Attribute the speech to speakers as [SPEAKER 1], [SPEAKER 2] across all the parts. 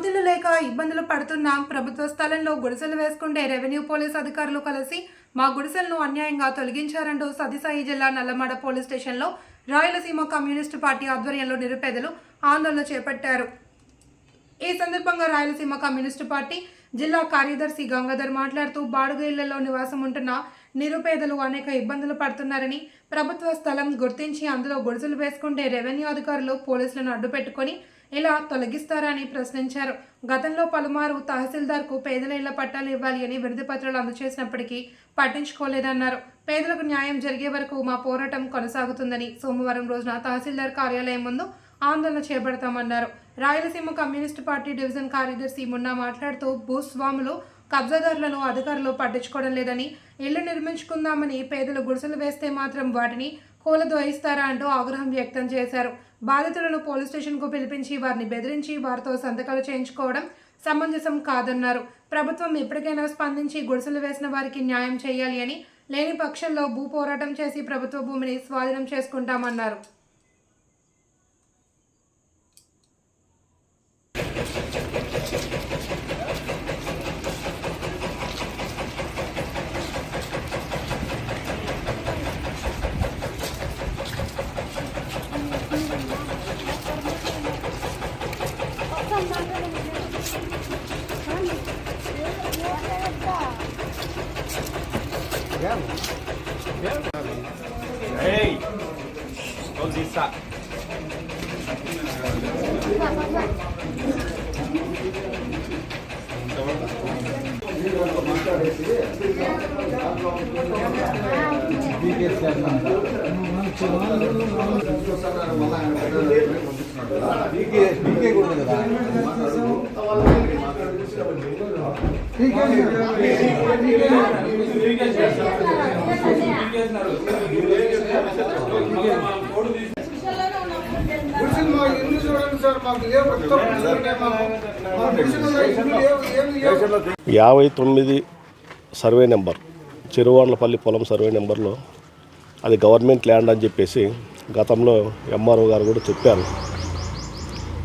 [SPEAKER 1] సొంతిల్లు లేక ఇబ్బందులు పడుతున్నాం ప్రభుత్వ స్థలంలో గుడిసెలు వేసుకుంటే రెవెన్యూ పోలీస్ అధికారులు కలిసి మా గుడిసెలను అన్యాయంగా తొలగించారంటూ సదిసాయి జిల్లా నల్లమడ పోలీస్ స్టేషన్లో రాయలసీమ కమ్యూనిస్టు పార్టీ ఆధ్వర్యంలో నిరుపేదలు ఆందోళన చేపట్టారు. ఈ సందర్భంగా రాయలసీమ కమ్యూనిస్టు పార్టీ జిల్లా కార్యదర్శి గంగాధర్ మాట్లాడుతూ బాడుగ ఇళ్ళలో నివాసం ఉంటున్న నిరుపేదలు అనేక ఇబ్బందులు పడుతున్నారని ప్రభుత్వ స్థలం గుర్తించి అందులో గుడిసెలు వేసుకుంటే రెవెన్యూ అధికారులు పోలీసులను అడ్డుపెట్టుకొని ఇలా తొలగిస్తారని ప్రశ్నించారు. గతంలో పలుమారు తహసీల్దార్కు పేదల ఇళ్ళ పట్టాలు ఇవ్వాలి అని వినతి పత్రాలు అందజేసినప్పటికీ పట్టించుకోలేదన్నారు. పేదలకు న్యాయం జరిగే వరకు మా పోరాటం కొనసాగుతుందని సోమవారం రోజున తహసీల్దార్ కార్యాలయం ముందు ఆందోళన చేపడతామన్నారు. రాయలసీమ కమ్యూనిస్టు పార్టీ డివిజన్ కార్యదర్శి మున్నా మాట్లాడుతూ భూస్వాములు కబ్జాదారులను అధికారులు పట్టించుకోవడం లేదని ఇళ్ళు నిర్మించుకుందామని పేదలు గుడిసెలు వేస్తే మాత్రం వాటిని కూలదోయిస్తారా అంటూ ఆగ్రహం వ్యక్తం చేశారు. బాధితులను పోలీస్ స్టేషన్కు పిలిపించి వారిని బెదిరించి వారితో సంతకాలు చేయించుకోవడం సమంజసం కాదన్నారు. ప్రభుత్వం ఇప్పటికైనా స్పందించి గుడిసెలు వేసిన వారికి న్యాయం చేయాలి అని లేని పక్షంలో భూ పోరాటం చేసి ప్రభుత్వ భూమిని స్వాధీనం చేసుకుంటామన్నారు.
[SPEAKER 2] Ei! Todos isso tá.
[SPEAKER 3] గుడిసెలు మా
[SPEAKER 4] యాభై తొమ్మిది సర్వే నెంబర్ చెరువాండ్లపల్లి పొలం సర్వే నెంబర్లో అది గవర్నమెంట్ ల్యాండ్ అని చెప్పేసి గతంలో ఎంఆర్ఓ గారు కూడా చెప్పారు.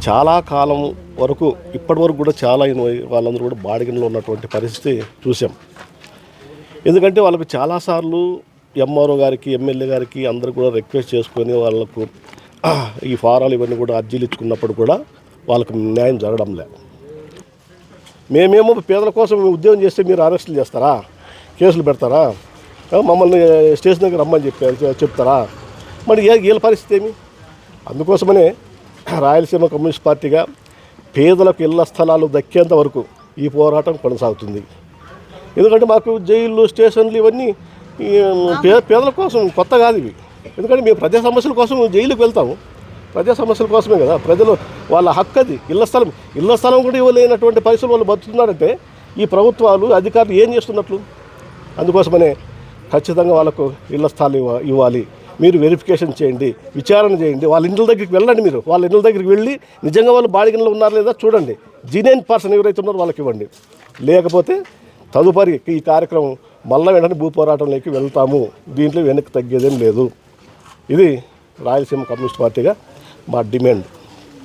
[SPEAKER 4] చాలా కాలం వరకు ఇప్పటి వరకు కూడా చాలా వాళ్ళందరూ కూడా బాడిగలో ఉన్నటువంటి పరిస్థితి చూసాం ఎందుకంటే వాళ్ళకు చాలాసార్లు ఎంఆర్ఓ గారికి ఎమ్మెల్యే గారికి అందరు కూడా రిక్వెస్ట్ చేసుకొని వాళ్ళకు ఈ ఫారాలు ఇవన్నీ కూడా అర్జీలు ఇచ్చుకున్నప్పుడు కూడా వాళ్ళకు న్యాయం జరగడం లే. మేమేమో పేదల కోసం ఉద్యోగం చేస్తే మీరు అరెస్టులు చేస్తారా? కేసులు పెడతారా? మమ్మల్ని స్టేషన్ దగ్గర రమ్మని చెప్పారు చెప్తారా? మరి ఏ వీళ్ళ పరిస్థితి ఏమి? అందుకోసమనే రాయలసీమ కమ్యూనిస్ట్ పార్టీగా పేదలకు ఇళ్ళ స్థలాలు దక్కేంత వరకు ఈ పోరాటం కొనసాగుతుంది. ఎందుకంటే మాకు జైళ్ళు స్టేషన్లు ఇవన్నీ పేదల కోసం కొత్త కాదు ఇవి. ఎందుకంటే మేము ప్రజా సమస్యల కోసం జైలుకి వెళ్తాము. ప్రజా సమస్యల కోసమే కదా. ప్రజలు వాళ్ళ హక్కు అది ఇళ్ళ స్థలం ఇళ్ళ స్థలం కూడా ఇవ్వలేనటువంటి పరిస్థితులు వాళ్ళు బతుకుతున్నారంటే ఈ ప్రభుత్వాలు అధికారులు ఏం చేస్తున్నట్లు? అందుకోసమనే ఖచ్చితంగా వాళ్ళకు ఇళ్ళ స్థలాలు ఇవ్వ ఇవ్వాలి. మీరు వెరిఫికేషన్ చేయండి విచారణ చేయండి. వాళ్ళ ఇండ్ల దగ్గరికి వెళ్ళండి మీరు. వాళ్ళ ఇండ్ల దగ్గరికి వెళ్ళి నిజంగా వాళ్ళు బాడిగంలో ఉన్నారా లేదా చూడండి. జీనైన్ పర్సన్ ఎవరైతే ఉన్నారో వాళ్ళకి ఇవ్వండి. లేకపోతే తదుపరి ఈ కార్యక్రమం మళ్ళీ వెంటనే భూ పోరాటంలోకి వెళ్తాము. దీంట్లో వెనక్కి తగ్గేదేం లేదు. ఇది రాయలసీమ కమ్యూనిస్ట్ పార్టీగా మా డిమాండ్.